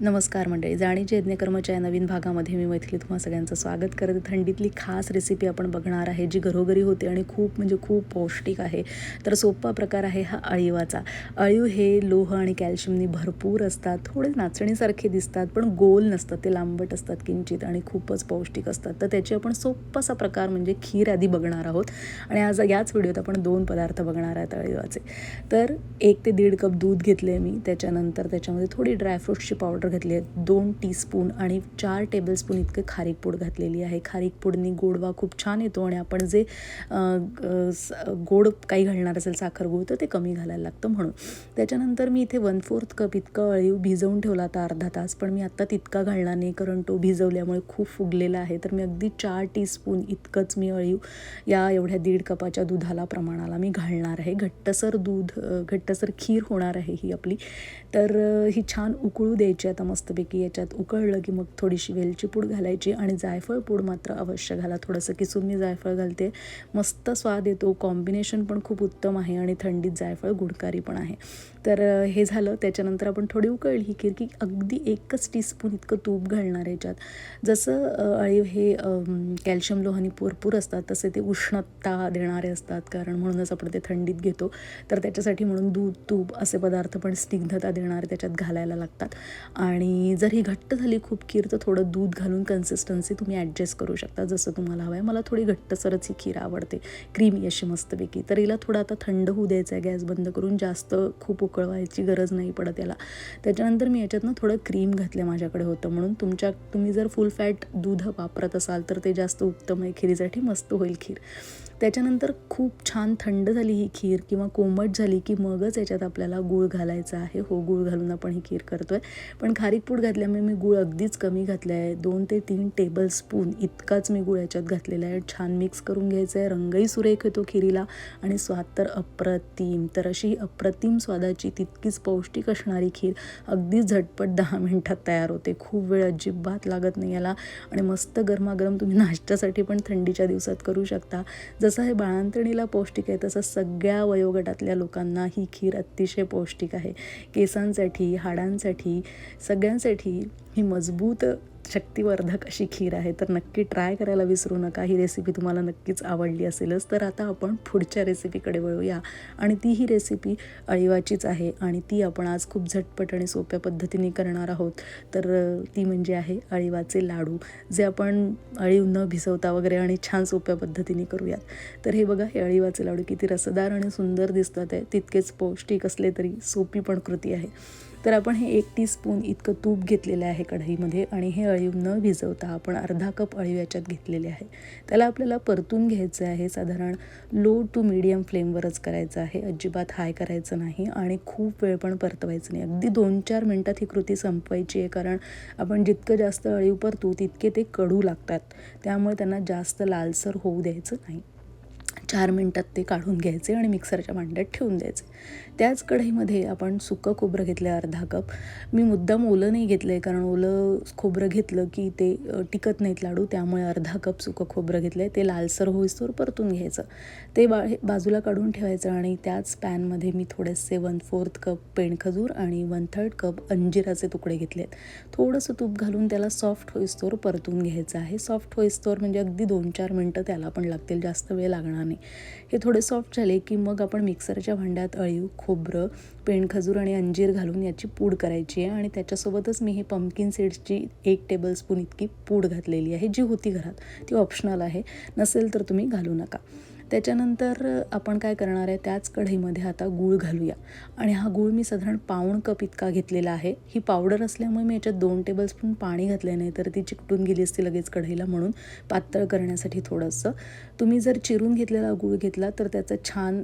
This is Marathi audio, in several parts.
नमस्कार मंडळी जाणीचे यज्ञकर्मच्या या नवीन भागामध्ये मी मैथिली तुम्हा सगळ्यांचं स्वागत करते थंडीतली खास रेसिपी आपण बघणार आहे जी घरोघरी होते आणि खूप म्हणजे खूप पौष्टिक आहे. तर सोपा प्रकार आहे हा अळीवाचा. अळीव हे लोह आणि कॅल्शियमनी भरपूर असतात थोडे नाचणीसारखे दिसतात पण गोल नसतात ते लांबट असतात किंचित आणि खूपच पौष्टिक असतात. तर त्याची आपण सोपासा प्रकार म्हणजे खीर आधी बघणार आहोत आणि आज याच व्हिडिओत आपण दोन पदार्थ बघणार आहेत अळीवाचे. तर एक ते दीड कप दूध घेतले मी त्याच्यानंतर त्याच्यामध्ये थोडी ड्रायफ्रूट्सची पावडर घातली. आहे दोन टीस्पून आणि चार टेबलस्पून इतकं खारीक पूड घातलेली आहे. खारीक पूडनी गोडवा खूप छान येतो आणि आपण जे स- गोड काही घालणार असेल साखर गुळ तर ते कमी घालायला लागतं म्हणून. त्याच्यानंतर मी इथे वन फोर्थ कप इतकं अळीव भिजवून ठेवला आता अर्धा तास पण मी आत्ता तितका घालणार नाही कारण तो भिजवल्यामुळे खूप फुगलेला आहे. तर मी अगदी चार टीस्पून इतकंच मी अळीव या एवढ्या दीड कपाच्या दुधाला प्रमाणाला मी घालणार आहे. घट्टसर दूध घट्टसर खीर होणार आहे ही आपली. तर ही छान उकळू द्यायची आता मस्तपैकी याच्यात उकळलं की मग थोडीशी वेलची पूड घालायची आणि जायफळ पूड मात्र अवश्य घाला. थोडंसं किसून मी जायफळ घालते. मस्त स्वाद येतो. कॉम्बिनेशन पण खूप उत्तम आहे आणि थंडीत जायफळ गुडकारी पण आहे. तर हे झालं. त्याच्यानंतर आपण थोडी उकळली ही खीर की अगदी एकच टीस्पून इतकं तूप घालणार याच्यात. जसं अळीव हे कॅल्शियम लोहानी भरपूर असतात तसे ते उष्णता देणारे असतात. कारण म्हणूनच आपण ते थंडीत घेतो. तर त्याच्यासाठी म्हणून दूध तूप असे पदार्थ पण स्निग्धता देणारे त्याच्यात घालायला लागतात. आणि जर ही घट्ट झाली खूप खीर तर थोडं दूध घालून कन्सिस्टन्सी तुम्ही ॲडजस्ट करू शकता जसं तुम्हाला हवं आहे मला थोडी घट्टसरच ही खीर आवडते. क्रीमी अशी मस्तपैकी. तर हिला थोडं आता थंड होऊ द्यायचं आहे गॅस बंद करून. जास्त खूप उकळवायची गरज नाही पडत याला. त्याच्यानंतर मी याच्यातनं थोडं क्रीम घातलं माझ्याकडे होतं. म्हणून तुमच्या तुम्ही जर फुल फॅट दूध वापरत असाल तर ते जास्त उत्तम आहे. खिरीसाठी मस्त होईल खीर. त्याच्यानंतर खूप छान थंड झाली ही खीर किंवा कोमट झाली की मगच याच्यात आपल्याला गूळ घालायचा आहे. हो गूळ घालून आपण ही खीर करतो आहे पण खारीक पूड घातल्यामुळे मी गूळ अगदीच कमी घातला आहे दोन ते तीन टेबल स्पून इतकाच मी गूळ याच्यात घातलेला आहे. छान मिक्स करून घ्यायचं आहे. रंगही सुरेख येतो खिरीला आणि स्वाद तर अप्रतिम. तर अशी अप्रतिम स्वादाची तितकीच पौष्टिक असणारी खीर अगदी झटपट दहा मिनटात तयार होते. खूप वेळ अजिबात लागत नाही याला. आणि मस्त गरमागरम तुम्ही नाश्त्यासाठी पण थंडीच्या दिवसात करू शकता. जसं हे बाळंतणीला पौष्टिक आहे तसं सगळ्या वयोगटातल्या लोकांना ही खीर अतिशय पौष्टिक आहे. केसांसाठी हाडांसाठी सगळ्यांसाठी ही मजबूत शक्तिवर्धक अशी खीर आहे तर नक्की ट्राय करायला विसरू नका. ही रेसिपी तुम्हाला नक्कीच आवडली असेलच. तर आता आपण पुढच्या रेसिपीकडे वळूया. आणि ती ही रेसिपी अळीवाचीच आहे आणि ती आपण आज खूप झटपट आणि सोप्या पद्धतीने करणार आहोत. तर ती म्हणजे आहे अळीवाचे लाडू जे आपण अळीव न भिजवता वगैरे आणि छान सोप्या पद्धतीने करूयात. तर हे बघा हे अळीवाचे लाडू किती रसदार आणि सुंदर दिसतात आहे. तितकेच पौष्टिक असले तरी सोपी पण कृती आहे. तर आपण हे एक टीस्पून इतकं तूप घेतलेलं आहे कढईमध्ये आणि हे अळी अळीव न भिजवता आपण अर्धा कप अळीव याच्यात घेतलेले आहे. त्याला आपल्याला परतून घ्यायचं आहे. साधारण लो टू मिडियम फ्लेमवरच करायचं आहे. अजिबात हाय करायचं नाही आणि खूप वेळ पण परतवायचं नाही. अगदी दोन चार मिनटात ही कृती संपवायची आहे कारण आपण जितकं जास्त अळीव परतू तितके ते कडू लागतात. त्यामुळे त्यांना जास्त लालसर होऊ द्यायचं नाही. चार मिनटात ते काढून घ्यायचे आणि मिक्सरच्या भांड्यात ठेवून द्यायचे. त्याच कढईमध्ये आपण सुकं खोबरं घेतलं आहे अर्धा कप. मी मुद्दाम ओलं नाही घेतलं आहे कारण ओलं खोबरं घेतलं की ते टिकत नाहीत लाडू त्यामुळे अर्धा कप सुकं खोबरं घेतलं आहे ते लालसर होईस्तोवर परतून घ्यायचं. ते बा हे बाजूला काढून ठेवायचं आणि त्याच पॅनमध्ये मी थोडेसे वन फोर्थ कप पेणखजूर आणि वन थर्ड कप अंजिराचे तुकडे घेतले आहेत थोडंसं तूप घालून त्याला सॉफ्ट होईस्तोवर परतून घ्यायचं आहे. सॉफ्ट होईस्तोवर म्हणजे अगदी दोन चार मिनटं त्याला पण लागतील. जास्त वेळ लागणार नाही. हे थोडे सॉफ्ट झाले की मग आपण मिक्सरच्या भांड्यात अळीव खोबरं पेणखजूर आणि अंजीर घालून याची पूड करायची आहे. आणि त्याच्यासोबतच मी हे पम्पकिन सीड्सची एक टेबलस्पून इतकी पूड घातलेली आहे जी होती घरात. ती ऑप्शनल आहे. नसेल तर तुम्ही घालू नका. त्याच्यानंतर आपण काय करणार आहे त्याच कढईमध्ये आता गूळ घालूया. आणि हा गूळ मी साधारण पाऊण कप इतका घेतलेला आहे. ही पावडर असल्यामुळे मी याच्यात दोन टेबलस्पून पाणी घातले नाही तर ती चिकटून गेली असती लगेच कढईला म्हणून पातळ करण्यासाठी थोडंसं. तुम्ही जर चिरून घेतलेला गूळ घेतला तर त्याचं छान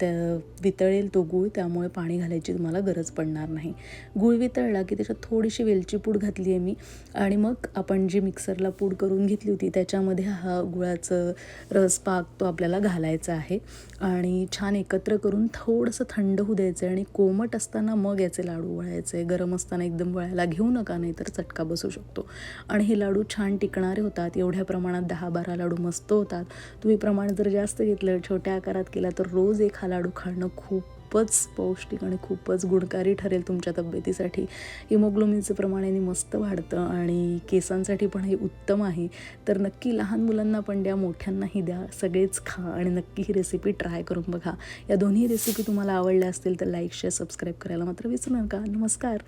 त्या वितळेल तो गूळ त्यामुळे पाणी घालायची तुम्हाला गरज पडणार नाही. गूळ वितळला की त्याच्यात थोडीशी वेलची पूड घातली आहे मी. आणि मग आपण जी मिक्सरला पूड करून घेतली होती त्याच्यामध्ये हा गुळाचं रस पाक तो आपल्याला घालायचा आहे. आणि छान एकत्र करून थोडंसं थंड होऊ द्यायचं आहे आणि कोमट असताना मग याचे लाडू वळायचे. गरम असताना एकदम वळायला घेऊ नका नाही तर चटका बसू शकतो. आणि हे लाडू छान टिकणारे होतात. एवढ्या प्रमाणात दहा बारा लाडू मस्त होतात. तुम्ही प्रमाण जर जास्त घेतलं छोट्या आकारात केला तर रोज एक हा लाडू खाणं खूप खूपच पौष्टिक आणि खूपच गुणकारी ठरेल तुमच्या तब्येतीसाठी. हिमोग्लोमिनचं प्रमाण याने मस्त वाढतं आणि केसांसाठी पण हे उत्तम आहे. तर नक्की लहान मुलांना पण द्या मोठ्यांनाही द्या. सगळेच खा आणि नक्की ही रेसिपी ट्राय करून बघा. या दोन्ही रेसिपी तुम्हाला आवडल्या असतील तर लाईक शेअर सबस्क्राईब करायला मात्र विसरू नका. नमस्कार.